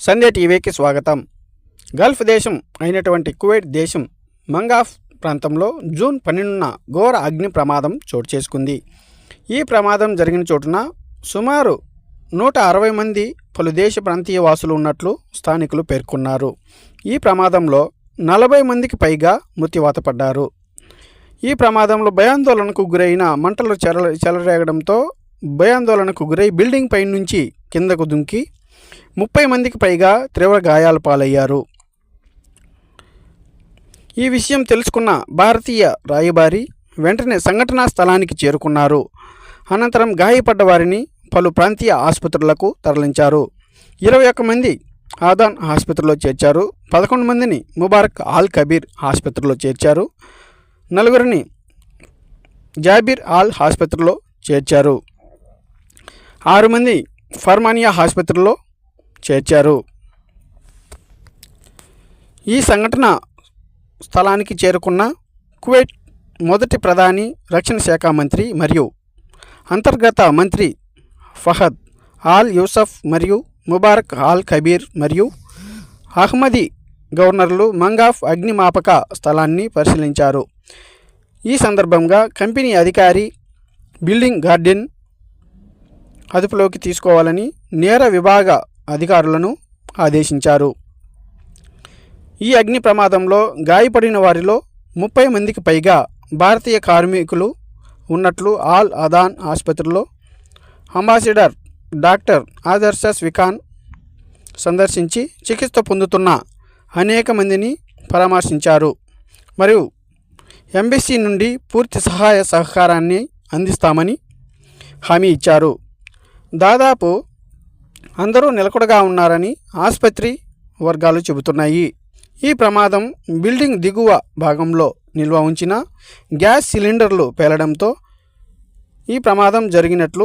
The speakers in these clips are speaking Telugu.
సంధ్య టీవీకి స్వాగతం. గల్ఫ్ దేశం అయినటువంటి కువైట్ దేశం మంగాఫ్ ప్రాంతంలో జూన్ పన్నెండున ఘోర అగ్ని ప్రమాదం చోటు చేసుకుంది. ఈ ప్రమాదం జరిగిన చోటున సుమారు నూట అరవై మంది పలు దేశ ప్రాంతీయ వాసులు ఉన్నట్లు స్థానికులు పేర్కొన్నారు. ఈ ప్రమాదంలో నలభై మందికి పైగా మృత్యువాత పడ్డారు. ఈ ప్రమాదంలో భయాందోళనకు గురైన మంటలు చెల చెలరేగడంతో భయాందోళనకు గురై బిల్డింగ్ పై నుంచి కిందకు దుంకి ముప్పై మందికి పైగా తీవ్ర గాయాల పాలయ్యారు. ఈ విషయం తెలుసుకున్న భారతీయ రాయబారి వెంటనే సంఘటనా స్థలానికి చేరుకున్నారు. అనంతరం గాయపడ్డ వారిని పలు ప్రాంతీయ ఆసుపత్రులకు తరలించారు. ఇరవై ఒక్క మంది ఆదాన్ ఆసుపత్రిలో చేర్చారు. పదకొండు మందిని ముబారక్ ఆల్ కబీర్ ఆసుపత్రిలో చేర్చారు. నలుగురిని జాబీర్ ఆల్ ఆసుపత్రిలో చేర్చారు. ఆరు మంది ఫర్మానియా ఆసుపత్రిలో చేర్చారు. ఈ సంఘటన స్థలానికి చేరుకున్న కువైట్ మొదటి ప్రధాని రక్షణ శాఖ మంత్రి మరియు అంతర్గత మంత్రి ఫహద్ ఆల్ యూసఫ్ మరియు ముబారక్ ఆల్ కబీర్ మరియు అహ్మదీ గవర్నర్లు మంగాఫ్ అగ్నిమాపక స్థలాన్ని పరిశీలించారు. ఈ సందర్భంగా కంపెనీ అధికారి బిల్డింగ్ గార్డెన్ అదుపులోకి తీసుకోవాలని నేర విభాగ అధికారులను ఆదేశించారు. ఈ అగ్ని ప్రమాదంలో గాయపడిన వారిలో ముప్పై మందికి పైగా భారతీయ కార్మికులు ఉన్నట్లు ఆల్ అదాన్ ఆసుపత్రిలో అంబాసిడర్ డాక్టర్ ఆదర్శ స్వికాన్ సందర్శించి చికిత్స పొందుతున్న అనేక మందిని పరామర్శించారు. మరియు ఎంబీసీ నుండి పూర్తి సహాయ సహకారాన్ని అందిస్తామని హామీ ఇచ్చారు. దాదాపు అందరూ నిలకడగా ఉన్నారని ఆసుపత్రి వర్గాలు చెబుతున్నాయి. ఈ ప్రమాదం బిల్డింగ్ దిగువ భాగంలో నిల్వ ఉంచిన గ్యాస్ సిలిండర్లు పేలడంతో ఈ ప్రమాదం జరిగినట్లు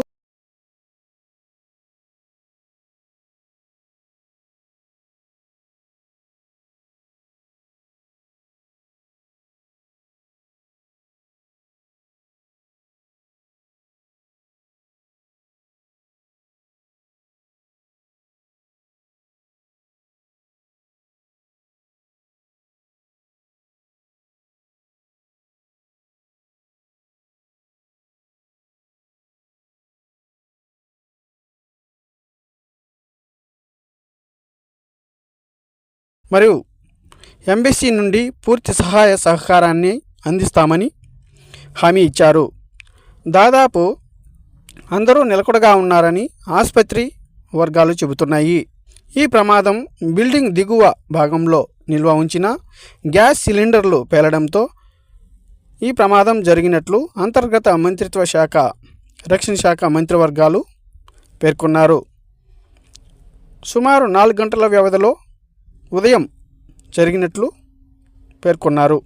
మరియు ఎంబీసీ నుండి పూర్తి సహాయ సహకారాన్ని అందిస్తామని హామీ ఇచ్చారు. దాదాపు అందరూ నిలకడగా ఉన్నారని ఆసుపత్రి వర్గాలు చెబుతున్నాయి. ఈ ప్రమాదం బిల్డింగ్ దిగువ భాగంలో నిల్వ ఉంచిన గ్యాస్ సిలిండర్లు పేలడంతో ఈ ప్రమాదం జరిగినట్లు అంతర్గత మంత్రిత్వ శాఖ రక్షణ శాఖ మంత్రివర్గాలు పేర్కొన్నారు. సుమారు నాలుగు గంటల వ్యవధిలో ఉదయం జరిగినట్లు పేర్కొన్నారు.